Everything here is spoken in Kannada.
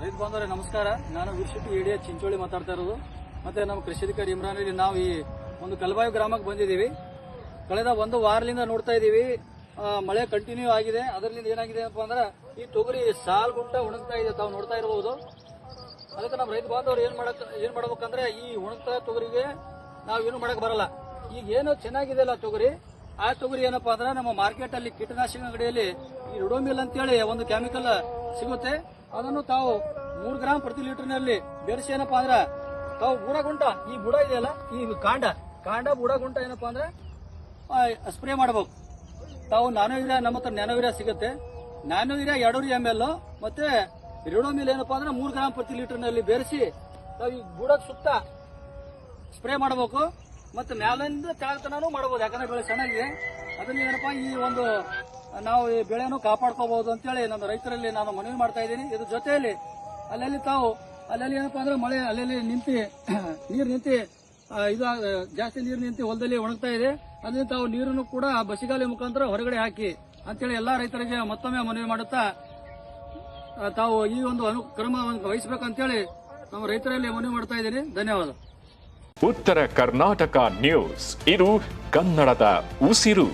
ರೈತ ಬಾಂಧವರೇ ನಮಸ್ಕಾರ. ನಾನು ವಿರ್ಶಿಟಿ ಏಡಿಯ ಚಿಂಚೋಳಿ ಮಾತಾಡ್ತಾ ಇರೋದು. ಮತ್ತೆ ನಮ್ಮ ಕೃಷಿ ಅಧಿಕಾರಿ ಇಮ್ರಾನ್ ಇಲ್ಲಿ ನಾವು ಈ ಒಂದು ಕಲ್ಬಾಯಿ ಗ್ರಾಮಕ್ಕೆ ಬಂದಿದ್ದೀವಿ. ಕಳೆದ ಒಂದು ವಾರದಿಂದ ನೋಡ್ತಾ ಇದ್ದೀವಿ. ಮಳೆ ಕಂಟಿನ್ಯೂ ಆಗಿದೆ. ಅದರಿಂದ ಏನಾಗಿದೆ ಅಪ್ಪ ಅಂದ್ರೆ, ಈ ತೊಗರಿ ಸಾಲ್ ಗುಂಟ ಒಣಗ್ತಾ ಇದೆ ತಾವು ನೋಡ್ತಾ ಇರಬಹುದು ಅದಕ್ಕೆ ನಮ್ಮ ರೈತ ಬಾಂಧವರು ಏನ್ ಮಾಡಕ್, ಏನ್ ಮಾಡ್ಬೇಕಂದ್ರೆ, ಈ ಒಣಗ್ತಾ ತೊಗರಿಗೆ ನಾವು ಏನು ಮಾಡಕ್ ಬರಲ್ಲ. ಈಗ ಏನು ಚೆನ್ನಾಗಿದೆ ಅಲ್ಲ ತೊಗರಿ. ಆ ತೊಗರಿ ಏನಪ್ಪಾ ಅಂದ್ರೆ, ನಮ್ಮ ಮಾರ್ಕೆಟ್ ಅಲ್ಲಿ ಕೀಟನಾಶಕ ಅಂಗಡಿಯಲ್ಲಿ ಈ ರುಡೋಮಿಲ್ ಅಂತೇಳಿ ಒಂದು ಕೆಮಿಕಲ್ ಸಿಗುತ್ತೆ. ಅದನ್ನು ತಾವು ಮೂರು ಗ್ರಾಮ್ ಪ್ರತಿ ಲೀಟರ್ನಲ್ಲಿ ಬೆರೆಸಿ ಏನಪ್ಪಾ ಅಂದ್ರೆ, ತಾವು ಬುಡ ಗುಂಟ, ಈ ಬುಡ ಇದೆಯಲ್ಲ, ಈ ಕಾಂಡ ಕಾಂಡ ಬುಡ ಗುಂಟ ಏನಪ್ಪಾ ಅಂದ್ರೆ ಸ್ಪ್ರೇ ಮಾಡಬೇಕು ತಾವು ನ್ಯಾನೋ ಯೂರಿಯಾ ನಮ್ಮ ಹತ್ರ ಸಿಗುತ್ತೆ. ನ್ಯಾನೋ ಯೂರಿಯಾ ಎರಡೂರು ಎಂ ಎಲ್ ಮತ್ತೆ ರಿಡೋಮಿಲ್ ಏನಪ್ಪ ಅಂದ್ರೆ ಮೂರು ಗ್ರಾಮ್ ಪ್ರತಿ ಲೀಟರ್ನಲ್ಲಿ ಬೆರೆಸಿ, ತಾವು ಈ ಬುಡದ ಸುತ್ತ ಸ್ಪ್ರೇ ಮಾಡಬೇಕು. ಮತ್ತೆ ಮ್ಯಾಲಿಂದ ಕೆಳತನೂ ಮಾಡಬಹುದು ಯಾಕಂದ್ರೆ ಬೆಳೆ ಚೆನ್ನಾಗಿದೆ ಅದನ್ನ ಏನಪ್ಪಾ, ಈ ಒಂದು ನಾವು ಈ ಬೆಳೆಯನ್ನು ಕಾಪಾಡ್ಕೋಬಹುದು ಅಂತೇಳಿ ನನ್ನ ರೈತರಲ್ಲಿ ನಾನು ಮನವಿ ಮಾಡ್ತಾ ಇದ್ದೀನಿ. ಇದ್ರ ಜೊತೆಯಲ್ಲಿ ಅಲ್ಲಲ್ಲಿ ತಾವು, ಅಲ್ಲಲ್ಲಿ ಏನಪ್ಪಾ ಅಂದ್ರೆ ಮಳೆ, ಅಲ್ಲಲ್ಲಿ ನಿಂತು, ನೀರು ನಿಂತು ಇದು ಜಾಸ್ತಿ ನೀರು ನಿಂತು ಹೊಲದಲ್ಲಿ ಒಣಗ್ತಾ ಇದೆ. ಅದರಿಂದ ತಾವು ನೀರನ್ನು ಕೂಡ ಬಸಿಗಾಲಿ ಮುಖಾಂತರ ಹೊರಗಡೆ ಹಾಕಿ ಅಂತೇಳಿ ಎಲ್ಲಾ ರೈತರಿಗೆ ಮತ್ತೊಮ್ಮೆ ಮನವಿ ಮಾಡುತ್ತಾ ತಾವು ಈ ಒಂದು ಅನುಕ್ರಮವನ್ನು ವಹಿಸಬೇಕಂತೇಳಿ ನಮ್ಮ ರೈತರಲ್ಲಿ ಮನವಿ ಮಾಡ್ತಾ ಇದ್ದೀನಿ. ಧನ್ಯವಾದ. ಉತ್ತರ ಕರ್ನಾಟಕ ನ್ಯೂಸ್. ಇದು ಕನ್ನಡದ ಉಸಿರು.